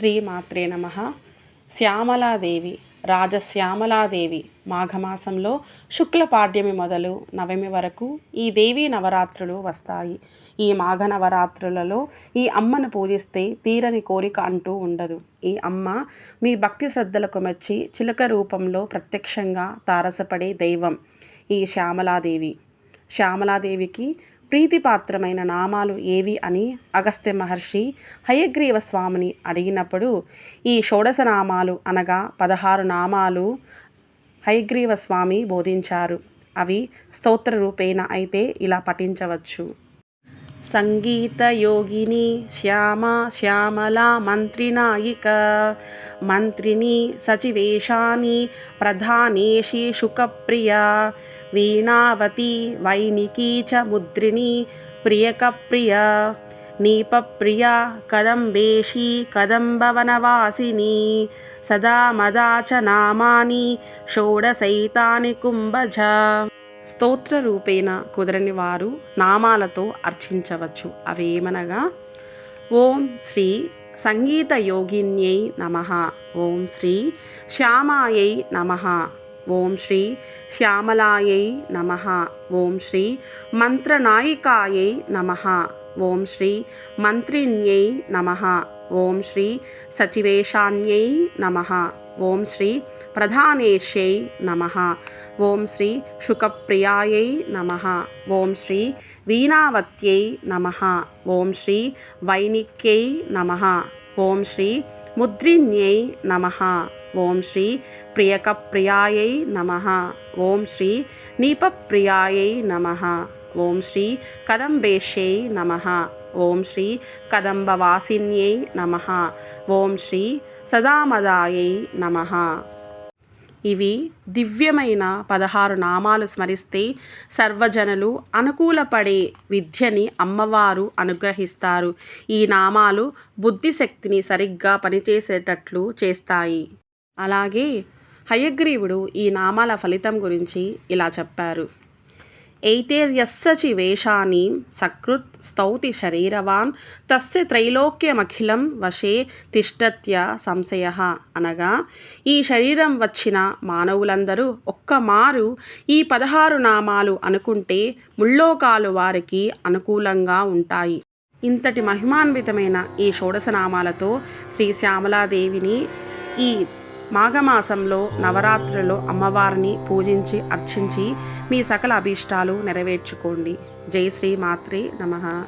శ్రీమాత్రే నమ. శ్యామలాదేవి రాజశ్యామలాదేవి మాఘమాసంలో శుక్ల పాడ్యమి మొదలు నవమి వరకు ఈ దేవీ నవరాత్రులు వస్తాయి. ఈ మాఘ నవరాత్రులలో ఈ అమ్మను పూజిస్తే తీరని కోరిక అంటూ ఉండదు. ఈ అమ్మ మీ భక్తి శ్రద్ధలకు మెచ్చి చిలక రూపంలో ప్రత్యక్షంగా తారసపడే దైవం ఈ శ్యామలాదేవి. శ్యామలాదేవికి ప్రీతిపాత్రమైన నామాలు ఏవి అని అగస్త్య మహర్షి హయగ్రీవ స్వామిని అడిగినప్పుడు ఈ షోడశ నామాలు అనగా పదహారు నామాలు హయగ్రీవ స్వామి బోధించారు. అవి స్తోత్ర రూపేణ అయితే ఇలా పఠించవచ్చు. సంగీతయోగిని శ్యామ శ్యామల మంత్రినాయిక. మంత్రిని సచివేశాని ప్రధానేషి శుకప్రియ. వీణావతి వైనికీ చ ముద్రిణి ప్రియకప్రియ. నీపప్రియ కదంబేషి కదంబవనవాసిని. సదా మదా చ నామాని షోడశైతాని కుంభజ. స్తోత్ర రూపేణ కుదరని వారు నామాలతో అర్చించవచ్చు. అవేమనగా? ఓం శ్రీ సంగీత యోగిన్యై నమ. ఓం శ్రీ శ్యామాయై నమ. ఓం శ్రీ శ్యామలాయై నమ. ఓం శ్రీ మంత్రనాయికాయై నమ. ఓం శ్రీ మంత్రిణ్యై నమ. ఓం శ్రీ సచివేశాన్యై నమ. ఓం శ్రీ ప్రధానేశ్యై నమ. ఓం శ్రీ శుకప్రియాయై నమ. ఓం శ్రీ వీణావత్యై నమ. ఓం శ్రీ వైనిక్యై నమ. ఓం శ్రీ ముద్రిణ్యై నమ. ఓం శ్రీ ప్రియకప్రియాయై నమ. ఓం శ్రీ నీపప్రియాయై నమ. ఓం శ్రీ కదంబేష్యై నమ. ఓం శ్రీ కదంబవాసిన్యై నమ. ఓం శ్రీ సదామదాయై నమ. ఇవి దివ్యమైన పదహారు నామాలు స్మరిస్తే సర్వజనులు అనుకూలపడే విద్యని అమ్మవారు అనుగ్రహిస్తారు. ఈ నామాలు బుద్ధిశక్తిని సరిగ్గా పనిచేసేటట్లు చేస్తాయి. అలాగే హయగ్రీవుడు ఈ నామాల ఫలితం గురించి ఇలా చెప్పారు. ఏతేర్యస్సచి వేషాని సకృత్ స్తౌతి శరీరవాన్ తస్య త్రైలోక్యమఖిలం వశే తిష్టత్య సంశయ అనగా ఈ శరీరం వచ్చిన మానవులందరూ ఒక్కమారు ఈ పదహారు నామాలు అనుకుంటే ముల్లోకాలు వారికి అనుకూలంగా ఉంటాయి. ఇంతటి మహిమాన్వితమైన ఈ షోడశనామాలతో శ్రీ శ్యామలాదేవిని ఈ మాఘమాసంలో నవరాత్రులలో అమ్మవారిని పూజించి అర్చించి మీ సకల అభీష్టాలు నెరవేర్చుకోండి. జై శ్రీ మాత్రే నమ.